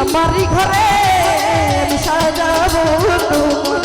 আমারই ঘরে আমি সাজাবো তোমারে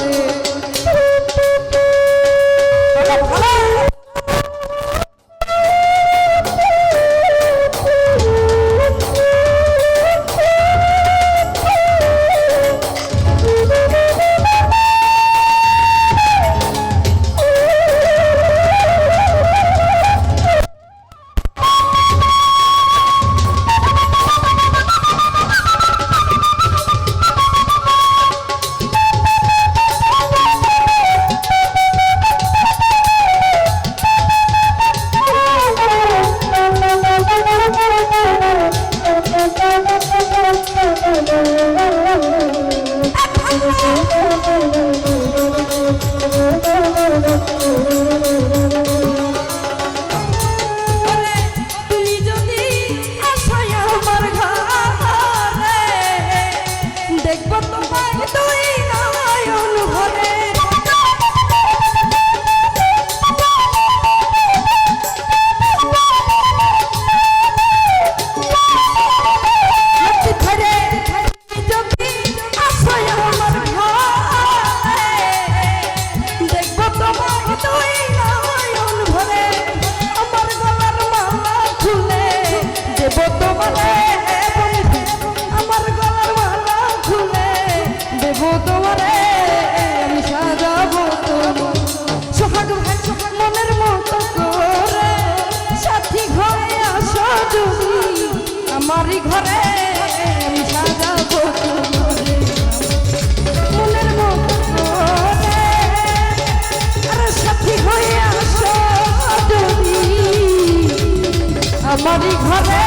হবে।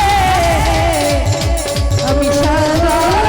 আমি সারা